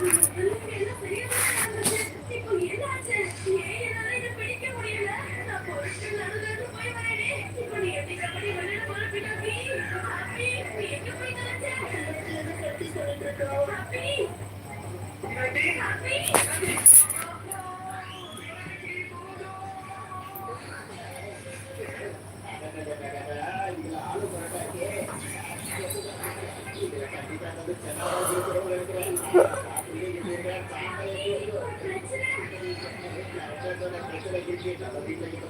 என்ன யாராலையும் உன்னை பிடிக்க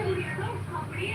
முடியாதோ அப்படியே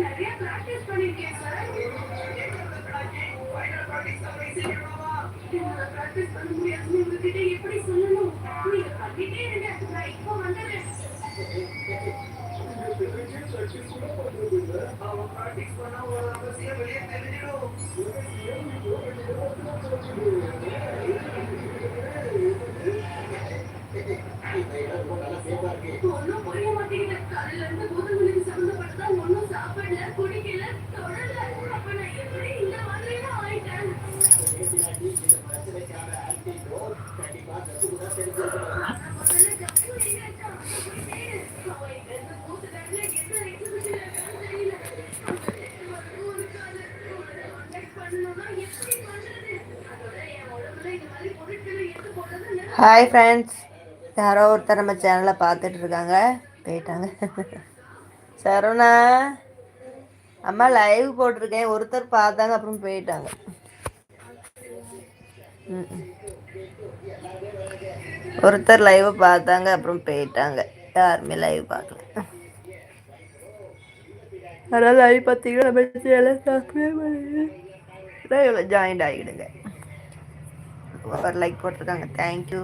நிறைய பிராக்டிஸ் பண்ணிருக்கேன் சார் பிராக்டிஸ் பண்ண முடியாதுன்னு உங்ககிட்ட எப்படி சொல்லணும் நீங்க பண்ணிட்டே இருங்க நான் இப்போ வந்துடுறேன் புரிய மாட்டேங்குது காலையில இருந்து பூதங்களுக்கு சம்மந்தப்பட்டதா ஒண்ணும் சாப்பிடல குடிக்கல தொடல அப்ப நான் எப்படி இந்த மாதிரி ஆயிட்டேன் முதல்ல ஜப்பு எங்க இருக்கான்? அவன் இங்க இருந்து பூத்து தரல, என்ன exhibition இருக்கான்னு தெரியல. அந்த test மட்டும் இருக்காது. உங்களை contact பண்ணணும்னா எப்படி பண்றது? அதோட என் உடம்புல இந்த மாதிரி பொருட்களை எடுத்து போடுறது நிறுத்த ஹாய் ஃப்ரெண்ட்ஸ் யாரோ ஒருத்தர் நம்ம சேனலை பார்த்துட்டு இருக்காங்க போயிட்டாங்க. சரவணா அம்மா லைவ் போட்டிருக்கேன். ஒருத்தர் பார்த்தாங்க அப்புறம் போயிட்டாங்க. ம், ஒருத்தர் லைவ் பார்த்தாங்க அப்புறம் போயிட்டாங்க. யாருமே லைவ் பார்க்கல. அதனால் லைவ் பார்த்தீங்கன்னா நம்ம சேனல் சப்ஸ்கிரைப் பண்ணி லைவில் ஜாயின் ஆகிடுங்க. ஒரு லைக் போட்டிருக்காங்க. தேங்க்யூ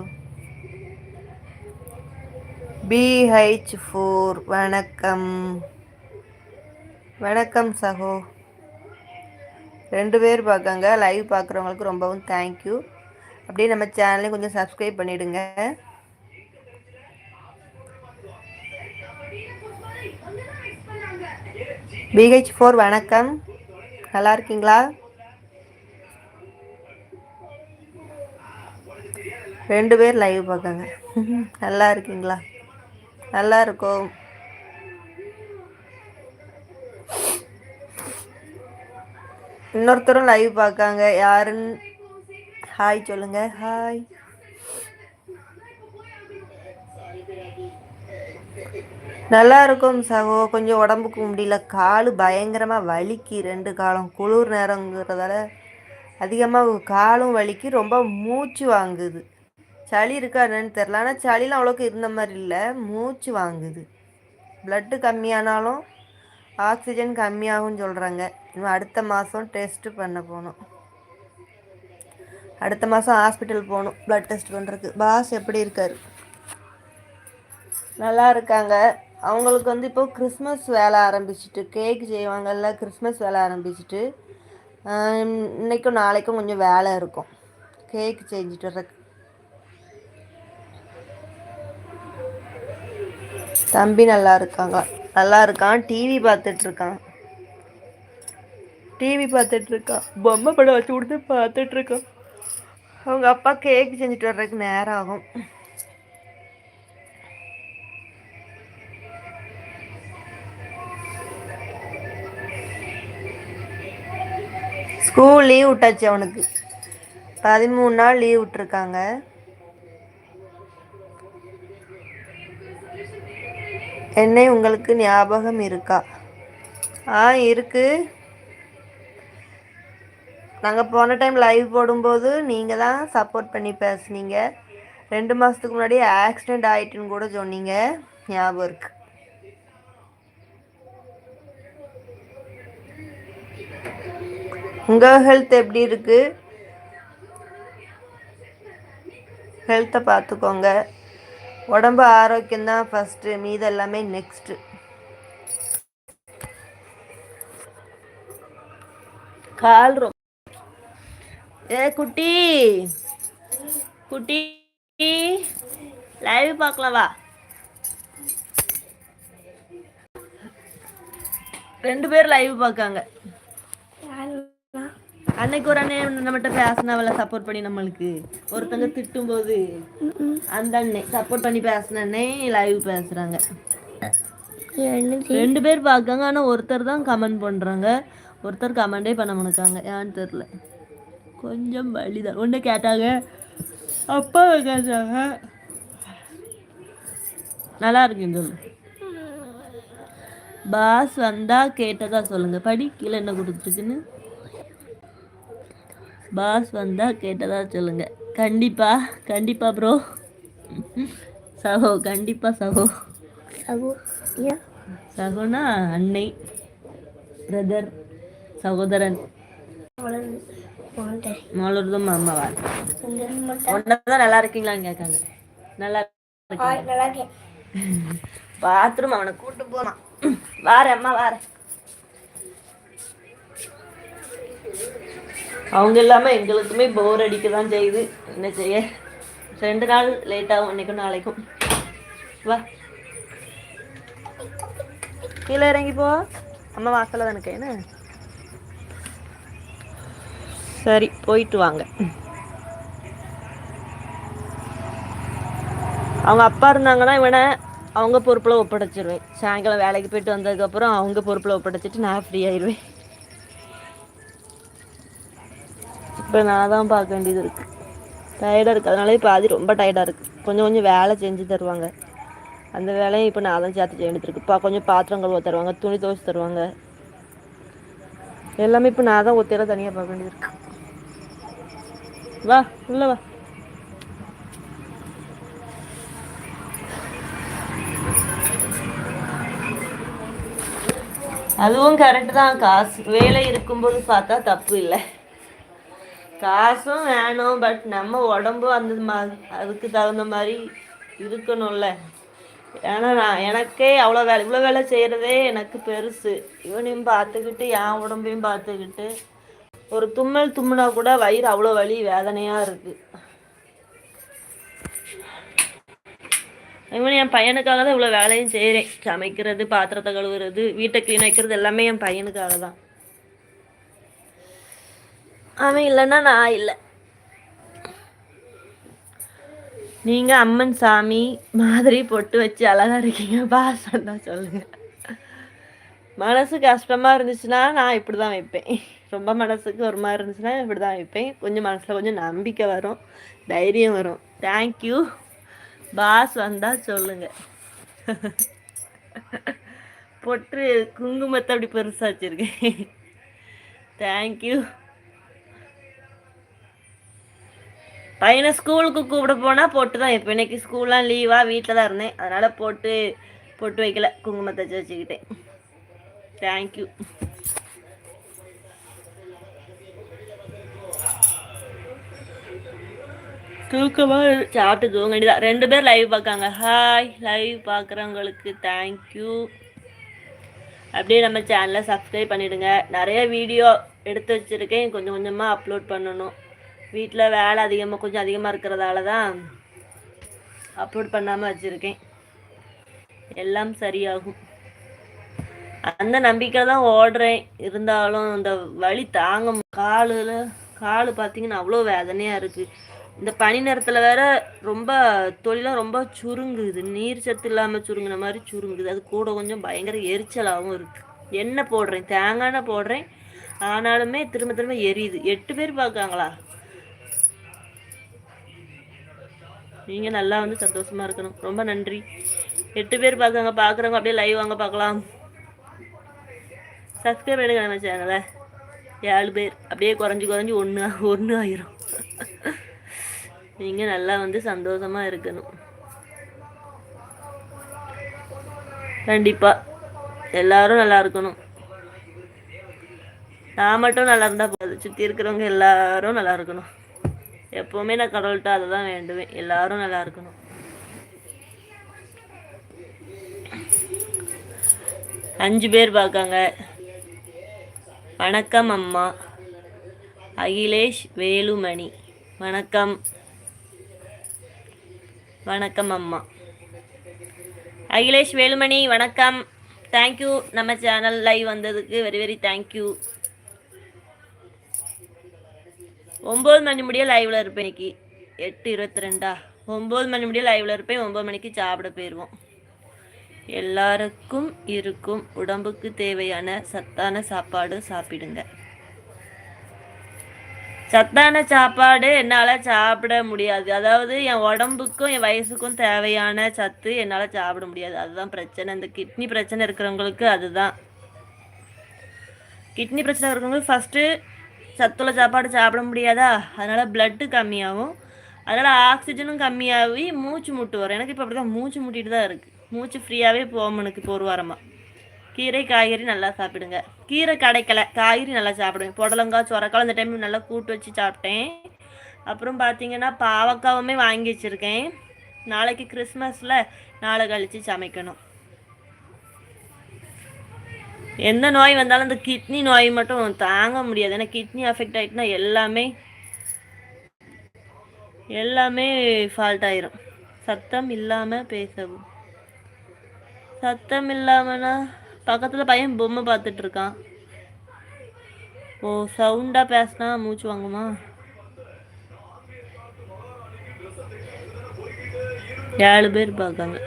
பிஹெச் ஃபோர் வணக்கம். வணக்கம் சகோ. ரெண்டு பேர் பார்க்காங்க. லைவ் பார்க்குறவங்களுக்கு ரொம்பவும் தேங்க்யூ அப்படியே நம்ம சேனலையும் கொஞ்சம் சப்ஸ்கிரைப் பண்ணிவிடுங்க பிஹெச் ஃபோர் வணக்கம். நல்லா இருக்கீங்களா? ரெண்டு பேர் லைவ் பார்க்காங்க. நல்லா இருக்கீங்களா? நல்லா இருக்கும். இன்னொருத்தரும் லைவ் பார்க்காங்க. யாருன்னு? ஹாய் சொல்லுங்க. ஹாய் நல்லா இருக்கும் சகோ. கொஞ்சம் உடம்புக்கு முடியல. கால் பயங்கரமாக வலிக்கு. ரெண்டு காலம் குளிர் நேரங்கிறதால அதிகமாக காலும் வலிக்கு. ரொம்ப மூச்சு வாங்குது. சளி இருக்கா என்னன்னு தெரில ஆனால் சளிலாம் அவ்வளோக்கு இருந்த மாதிரி இல்லை. மூச்சு வாங்குது. ப்ளட்டு கம்மியானாலும் ஆக்சிஜன் கம்மியாகும்னு சொல்கிறாங்க இன்னும் அடுத்த மாதம் டெஸ்ட்டு பண்ண போகணும் அடுத்த மாதம் ஹாஸ்பிட்டல் போகணும் ப்ளட் டெஸ்ட் பண்ணுறதுக்கு பாஸ் எப்படி இருக்கார்? நல்லா இருக்காங்க. அவங்களுக்கு வந்து இப்போ கிறிஸ்மஸ் வேலை ஆரம்பிச்சிட்டு கேக் செய்வாங்கல்ல கிறிஸ்மஸ் வேலை ஆரம்பிச்சிட்டு இன்றைக்கும் நாளைக்கும் கொஞ்சம் வேலை இருக்கும். கேக் செஞ்சுட்டு வர்றதுக்கு தம்பி நல்லா இருக்காங்க. நல்லா இருக்கான். டிவி பார்த்துட்டு இருக்கான் டிவி பார்த்துட்டு இருக்கான் பொம்மை படம் வச்சு கொடுத்து பார்த்துட்டு இருக்கான் அவங்க அப்பா கேக் செஞ்சுட்டு வர்றதுக்கு நேரம் ஆகும் ஸ்கூல் லீவ் விட்டாச்சு அவனுக்கு. பதிமூணு நாள் லீவ் விட்டுருக்காங்க. என்னை உங்களுக்கு ஞாபகம் இருக்கா? ஆ இருக்கு. நாங்கள் போன டைம் லைவ் போடும்போது நீங்கள் தான் சப்போர்ட் பண்ணி பேசுனீங்க. ரெண்டு மாதத்துக்கு முன்னாடி ஆக்சிடெண்ட் ஆயிட்டுன்னு கூட சொன்னீங்க. ஞாபகம் இருக்கு. உங்கள் ஹெல்த் எப்படி இருக்குது ஹெல்த்தை பார்த்துக்கோங்க. உடம்பு ஆரோக்கியம்தான் ஃபஸ்ட்டு மீது எல்லாமே நெக்ஸ்ட்டு கால் ரொம்ப ஏ குட்டி. குட்டி. லைவ் பார்க்கலவா ரெண்டு பேர் லைவ் பார்க்காங்க. அன்னைக்கு ஒரு அண்ணன் நம்மகிட்ட பேசினவள சப்போர்ட் பண்ணி நம்மளுக்கு. ஒருத்தங்க திட்டும் போது அந்த அண்ணன் சப்போர்ட் பண்ணி பேசின அண்ணே லைவ் பேசுறாங்க. ரெண்டு பேர் பார்க்காங்க ஆனா ஒருத்தர் தான் கமெண்ட் பண்றாங்க. ஒருத்தர் கமெண்டே பண்ண மாட்டாங்க. ஏன்னு தெரியல. கொஞ்சம் வலிதான். ஒன்று கேட்டாங்க அப்பாவை கேட்டாங்க. நல்லா இருக்குன்னு சொல்லு. பாஸ் வந்தா கேட்டதா சொல்லுங்க. படி கீழே என்ன கொடுத்துருக்குன்னு பாஸ் வந்தா கேட்டதா சொல்லுங்க. கண்டிப்பா கண்டிப்பா ப்ரோ சகோ கண்டிப்பா சகோ. சகு சகோனா அன்னை பிரதர் சகோதரன். மலர்தும் அம்மாவா ஒன்னதான் நல்லா இருக்கீங்களான்னு கேட்காங்க. நல்லா பாத்ரூம் அவனை கூட்டு போனான். வாரேன் அம்மா வாரேன். அவங்க இல்லாமல் எங்களுக்குமே போர் அடிக்க தான் செய்யுது. என்ன செய்ய? ரெண்டு நாள் லேட்டாகும் ஆகும் இன்னைக்கும் நாளைக்கும். வா. கீழே இறங்கி போ. அம்மா வாசலில் தானே என்ன? சரி போயிட்டு வாங்க. அவங்க அப்பா இருந்தாங்கன்னா இவனை அவங்க பொறுப்பில் ஒப்படைச்சிருவேன். சாயங்காலம் வேலைக்கு போயிட்டு வந்ததுக்கப்புறம் அவங்க பொறுப்பில் ஒப்படைச்சிட்டு நான் ஃப்ரீ ஆயிடுவேன் இப்போ நான் தான் பார்க்க வேண்டியது இருக்கு. டயர்டாக இருக்குது அதனால் இப்போ அது ரொம்ப டயர்டாக இருக்குது கொஞ்சம் கொஞ்சம் வேலை செஞ்சு தருவாங்க. அந்த வேலையும் இப்போ நான் தான் சேர்த்து செய்ய வேண்டியது இருக்குது இப்போ கொஞ்சம் பாத்திரம் கழுவ தருவாங்க. துணி துவைச்சு தருவாங்க. எல்லாமே இப்போ நான் தான் ஒத்தையில தனியாக பார்க்க வேண்டியது இருக்கு. வா உள்ள வா. அதுவும் கரெக்டு தான் காசு. வேலை இருக்கும்போது பார்த்தா தப்பு இல்லை. காசும் வேணும் பட் நம்ம உடம்பும் அந்த மாதிரி அதுக்கு தகுந்த மாதிரி இருக்கணும்ல. ஏன்னா நான் எனக்கே அவ்வளோ வேலை இவ்வளோ வேலை செய்கிறதே எனக்கு பெருசு. இவனையும் பார்த்துக்கிட்டு என் உடம்பையும் பார்த்துக்கிட்டு ஒரு தும்மல் தும்முனா கூட வயிறு அவ்வளோ வலி வேதனையாக இருக்குது இவன் என் பையனுக்காக தான் இவ்வளோ வேலையும் செய்கிறேன் சமைக்கிறது பாத்திரத்தை கழுவுறது வீட்டை க்ளீன் வைக்கிறது எல்லாமே என் பையனுக்காக தான். அவன் இல்லைன்னா நான் இல்லை. நீங்கள் அம்மன் சாமி மாதிரி பொட்டு வச்சு அழகா இருக்கீங்க. பாஸ் தான் சொல்லுங்க. மனசு கஷ்டமாக இருந்துச்சுன்னா நான் இப்படி தான் வைப்பேன். ரொம்ப மனசுக்கு ஒரு மாதிரி இருந்துச்சுன்னா இப்படி தான் வைப்பேன். கொஞ்சம் மனசில் கொஞ்சம் நம்பிக்கை வரும். தைரியம் வரும். தேங்க்யூ பாஸ் வந்தால் சொல்லுங்க. பொட்டு குங்குமத்தை அப்படி பெருசாக வச்சுருக்கேன். தேங்க்யூ பையனை ஸ்கூலுக்கு கூப்பிட போனால் போட்டு தான் இப்போ இன்னைக்கு ஸ்கூல்லாம் லீவாக வீட்டில் தான் இருந்தேன். அதனால் போட்டு போட்டு வைக்கல. குங்குமத்தை வச்சு வச்சுக்கிட்டேன். தேங்க்யூ தூக்கமாக சாப்பிட்டு தூங்க வேண்டியதான் ரெண்டு பேர் லைவ் பார்க்காங்க. ஹாய் லைவ் பார்க்குறவங்களுக்கு தேங்க்யூ அப்படியே நம்ம சேனலை சப்ஸ்கிரைப் பண்ணிவிடுங்க நிறைய வீடியோ எடுத்து வச்சுருக்கேன். கொஞ்சம் கொஞ்சமாக அப்லோட் பண்ணணும். வீட்டில் வேலை அதிகமாக கொஞ்சம் அதிகமாக இருக்கிறதால தான் அப்லோட் பண்ணாமல் வச்சுருக்கேன். எல்லாம் சரியாகும். அந்த நம்பிக்கையில் தான் ஓடுறேன். இருந்தாலும் இந்த வழி தாங்க காலில் கால் பார்த்தீங்கன்னா அவ்வளோ வேதனையாக இருக்குது இந்த பனி நேரத்தில் வேற ரொம்ப தொழிலாம் ரொம்ப சுருங்குது. நீர் சத்து இல்லாமல் சுருங்குன மாதிரி சுருங்குது. அது கூட கொஞ்சம் பயங்கர எரிச்சலாகவும் இருக்குது எண்ணெய் போடுறேன். தேங்காய் போடுறேன். ஆனாலுமே திரும்ப திரும்ப எரியுது. எட்டு பேர் பார்க்காங்களா நீங்கள் நல்லா வந்து சந்தோஷமாக இருக்கணும். ரொம்ப நன்றி. எட்டு பேர் பார்க்காங்க பார்க்குறவங்க அப்படியே லைவ் வாங்க பார்க்கலாம் சப்ஸ்கிரைப் எடுக்க நம்ம சேனலை ஏழு பேர். அப்படியே குறைஞ்சி குறைஞ்சி ஒன்று ஒன்று ஆயிரும். நீங்கள் நல்லா வந்து சந்தோஷமாக இருக்கணும். கண்டிப்பாக எல்லாரும் நல்லா இருக்கணும். நான் மட்டும் நல்லா இருந்தால் போதும். சுற்றி இருக்கிறவங்க எல்லாரும் நல்லா இருக்கணும். எப்போவுமே நான் கடவுள்கிட்ட அதை தான் வேண்டுவேன். எல்லாரும் நல்லா இருக்கணும். அஞ்சு பேர் பார்க்காங்க. வணக்கம் அம்மா. அகிலேஷ் வேலுமணி. வணக்கம். வணக்கம் அம்மா. அகிலேஷ் வேலுமணி வணக்கம். தேங்க்யூ நம்ம சேனல் லைவ் வந்ததுக்கு வெரி வெரி தேங்க்யூ ஒம்பது மணி முடிய லைவில் இருப்பேன் இன்னைக்கு. எட்டு இருபத்தி ரெண்டா ஒம்பது மணி முடிய லைவில் இருப்பேன். ஒம்பது மணிக்கு சாப்பிட போயிடுவோம் எல்லாருக்கும் இருக்கும் உடம்புக்கு தேவையான சத்தான சாப்பாடு சாப்பிடுங்க. சத்தான சாப்பாடு என்னால் சாப்பிட முடியாது. அதாவது என் உடம்புக்கும் என் வயசுக்கும் தேவையான சத்து என்னால் சாப்பிட முடியாது. அதுதான் பிரச்சனை. இந்த கிட்னி பிரச்சனை இருக்கிறவங்களுக்கு அதுதான். கிட்னி பிரச்சனை இருக்கிறவங்களுக்கு ஃபஸ்ட்டு சத்துள்ள சாப்பாடு சாப்பிட முடியாதா? அதனால் பிளட்டு கம்மியாகும். அதனால் ஆக்சிஜனும் கம்மியாகி மூச்சு முட்டு வரும். எனக்கு இப்போ அப்படி தான் மூச்சு முட்டிட்டு தான் இருக்குது மூச்சு ஃப்ரீயாகவே போகும் எனக்கு இப்போ ஒரு வாரமாக கீரை காய்கறி நல்லா சாப்பிடுங்க. கீரை கிடைக்கல. காய்கறி நல்லா சாப்பிடுவேன் புடலங்காய் சொரக்காய் அந்த டைம் நல்லா கூட்டு வச்சு சாப்பிட்டேன். அப்புறம் பார்த்தீங்கன்னா பாவக்காவுமே வாங்கி வச்சுருக்கேன். நாளைக்கு கிறிஸ்மஸில் நாளை கழித்து சமைக்கணும். எந்த நோய் வந்தாலும் இந்த கிட்னி நோய் மட்டும் தாங்க முடியாது. ஏன்னா கிட்னி அஃபெக்ட் ஆகிட்டுனா எல்லாமே எல்லாமே ஃபால்ட் ஆயிரும். சத்தம் இல்லாமல் பேசவும். சத்தம் இல்லாமனா பக்கத்தில் பையன் பொம்மை பார்த்துட்டு இருக்கான். ஓ சவுண்டாக பேசினா மூச்சு வாங்குமா? ஏழு பேர் பார்க்காங்க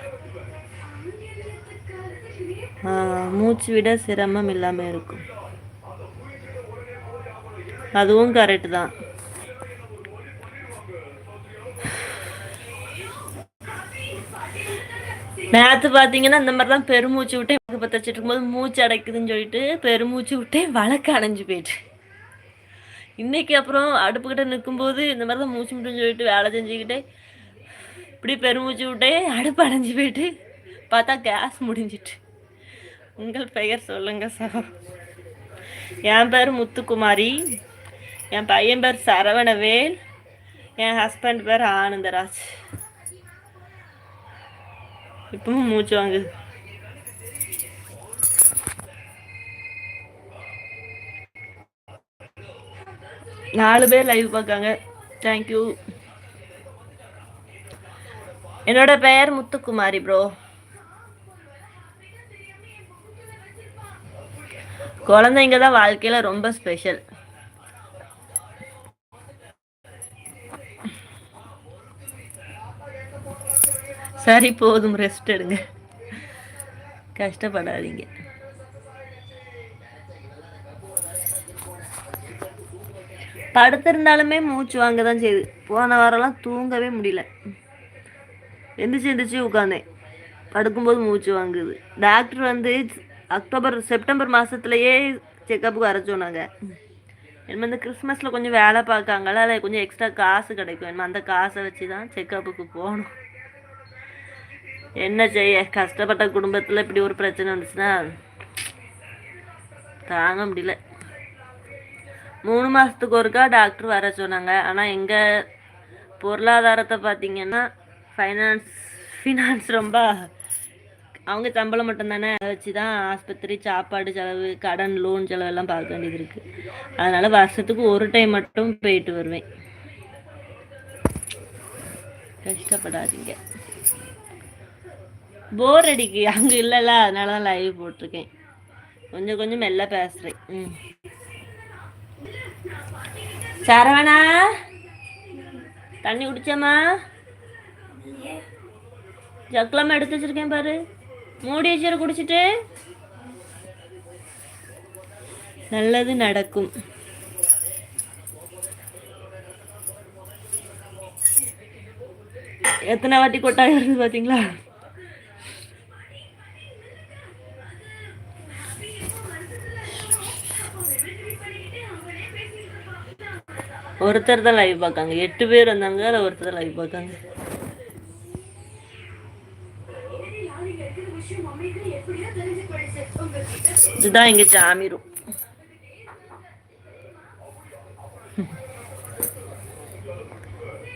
மூச்சு விட சிரமம் இல்லாமல் இருக்கும். அதுவும் கரெக்டு தான். நேற்று பார்த்தீங்கன்னா இந்த மாதிரி தான் பெருமூச்சு விட்டேன். பத்து பத்தச்சிட்டு இருக்கும்போது மூச்சு அடைக்குதுன்னு சொல்லிட்டு பெருமூச்சு விட்டே வழக்கு அடைஞ்சு போயிட்டு. இன்னைக்கு அப்புறம் அடுப்புக்கிட்ட நிற்கும்போது இந்த மாதிரி தான் மூச்சு விட்டுன்னு சொல்லிட்டு வேலை செஞ்சுக்கிட்டே இப்படி பெருமூச்சு விட்டே அடுப்பு அடைஞ்சு போயிட்டு பார்த்தா கேஸ் முடிஞ்சிட்டு. உங்கள் பெயர் சொல்லுங்க சார். என் பேர் முத்துக்குமாரி. என் பையன் பேர் சரவணவேல். என் ஹஸ்பண்ட் பேர் ஆனந்தராஜ். இப்பவும் மூச்சு வாங்குது நாலு பேர் லைவ் பார்க்காங்க. தேங்க்யூ என்னோட பெயர் முத்துக்குமாரி ப்ரோ குழந்தைங்க தான் வாழ்க்கையில் ரொம்ப ஸ்பெஷல் சரி போதும் ரெஸ்ட் எடுங்க. கஷ்டப்படாதீங்க. படுத்திருந்தாலுமே மூச்சு வாங்க தான் செய்யுது. போன வாரம்லாம் தூங்கவே முடியல. எந்திரிச்சு எந்திரிச்சு உட்காந்தேன். படுக்கும்போது மூச்சு வாங்குது. டாக்டர் வந்து அக்டோபர் செப்டம்பர் மாதத்துலையே செக்கப்புக்கு வர சொன்னாங்க. என்ன இந்த கிறிஸ்மஸில் கொஞ்சம் வேலை பார்க்காங்களா அதில் கொஞ்சம் எக்ஸ்ட்ரா காசு கிடைக்கும். என்ன அந்த காசை வச்சு தான் செக்கப்புக்கு போகணும். என்ன செய்ய? கஷ்டப்பட்ட குடும்பத்தில் இப்படி ஒரு பிரச்சனை வந்துச்சுன்னா தாங்க முடியல. மூணு மாதத்துக்கு ஒருக்கா டாக்டர் வர சொன்னாங்க. ஆனால் எங்கள் பொருளாதாரத்தை பார்த்தீங்கன்னா ஃபைனான்ஸ் ஃபினான்ஸ் ரொம்ப அவங்க சம்பளம் மட்டும்தானே? அதை வச்சு தான் ஆஸ்பத்திரி சாப்பாடு செலவு கடன் லோன் செலவு எல்லாம் பார்க்க வேண்டியது இருக்குது அதனால் வருஷத்துக்கு ஒரு டைம் மட்டும் போயிட்டு வருவேன். கஷ்டப்படாதீங்க. போர் அடிக்கு. அங்கே இல்லைல்ல அதனால தான் லைவ் போட்டிருக்கேன். கொஞ்சம் கொஞ்சம் மெல்ல பேசுகிறேன் ம். சரவணா? தண்ணி குடிச்சாமா ஜக்கெல்லாம் எடுத்து வச்சிருக்கேன் பாரு. மூடி வச்சிரு குடிச்சிட்டு. நல்லது நடக்கும். எத்தனை வாட்டி கொட்டாய் வருது பாத்தீங்களா? ஒருத்தர் தான் லைவ் பார்க்காங்க. எட்டு பேர் வந்தாங்க அதில் ஒருத்தர் தான் லைவ் பார்க்காங்க. இதுதான் எங்க சாமி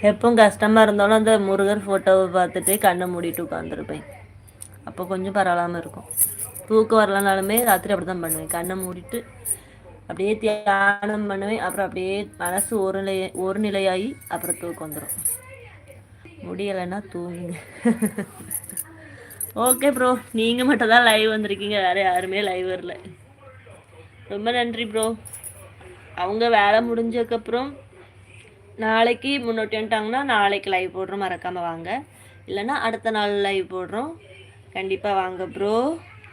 எப்பவும் கஷ்டமாக இருந்தாலும் அந்த முருகர் ஃபோட்டோவை பார்த்துட்டு கண்ணை மூடிட்டு உட்காந்துருப்பேன் அப்போ கொஞ்சம் பரவாயில்லாமல் இருக்கும். தூக்கம் வரலனாலுமே ராத்திரி அப்படி தான் பண்ணுவேன். கண்ணை மூடிட்டு அப்படியே தியானம் பண்ணுவேன். அப்புறம் அப்படியே மனசு ஒரு நிலை ஒரு நிலையாகி அப்புறம் தூக்கம் வந்துடும் முடியலைன்னா தூங்குங்க. ஓகே ப்ரோ நீங்கள் மட்டும் தான் லைவ் வந்திருக்கீங்க. வேறு யாருமே லைவ் வரல. ரொம்ப நன்றி ப்ரோ அவங்க வேலை முடிஞ்சதுக்கப்புறம் நாளைக்கு முன்னோட்டி வந்துட்டாங்கன்னா நாளைக்கு லைவ் போடுறோம். மறக்காமல் வாங்க. இல்லைன்னா அடுத்த நாள் லைவ் போடுறோம். கண்டிப்பாக வாங்க ப்ரோ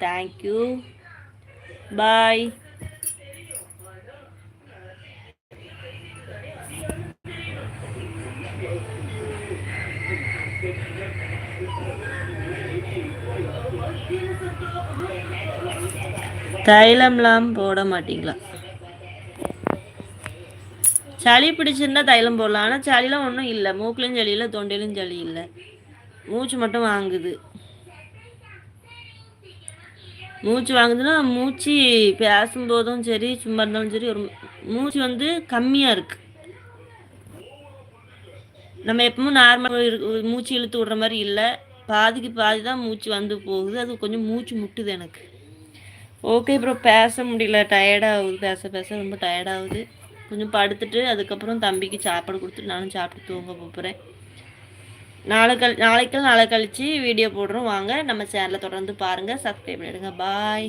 தேங்க்யூ பாய் தைலம்லாம் போட மாட்டிங்களா? சளி பிடிச்சிருந்தா தைலம் போடலாம். ஆனால் சளிலாம் ஒன்றும் இல்லை. மூக்கிலும் சளி இல்லை தொண்டையிலும் சளி இல்லை. மூச்சு மட்டும் வாங்குது. மூச்சு வாங்குதுன்னா மூச்சு பேசும்போதும் சரி சும்மா இருந்தாலும் சரி ஒரு மூச்சு வந்து கம்மியாக இருக்குது நம்ம எப்பவும் நார்மல் மூச்சு இழுத்து விடுற மாதிரி இல்லை. பாதிக்கு பாதி தான் மூச்சு வந்து போகுது. அது கொஞ்சம் மூச்சு முட்டுது எனக்கு. ஓகே ப்ரோ பேச முடியல. டயர்டாகுது பேச பேச ரொம்ப டயர்டாகுது கொஞ்சம் படுத்துட்டு அதுக்கப்புறம் தம்பிக்கு சாப்பாடு கொடுத்துட்டு நானும் சாப்பிட்டு தூங்க போகிறேன் நாளை கழி நாளைக்கு நாளை கழித்து வீடியோ போடுறோம். வாங்க நம்ம சேனலை தொடர்ந்து பாருங்கள் சப்ஸ்கிரைப் பண்ணிடுங்க. பாய்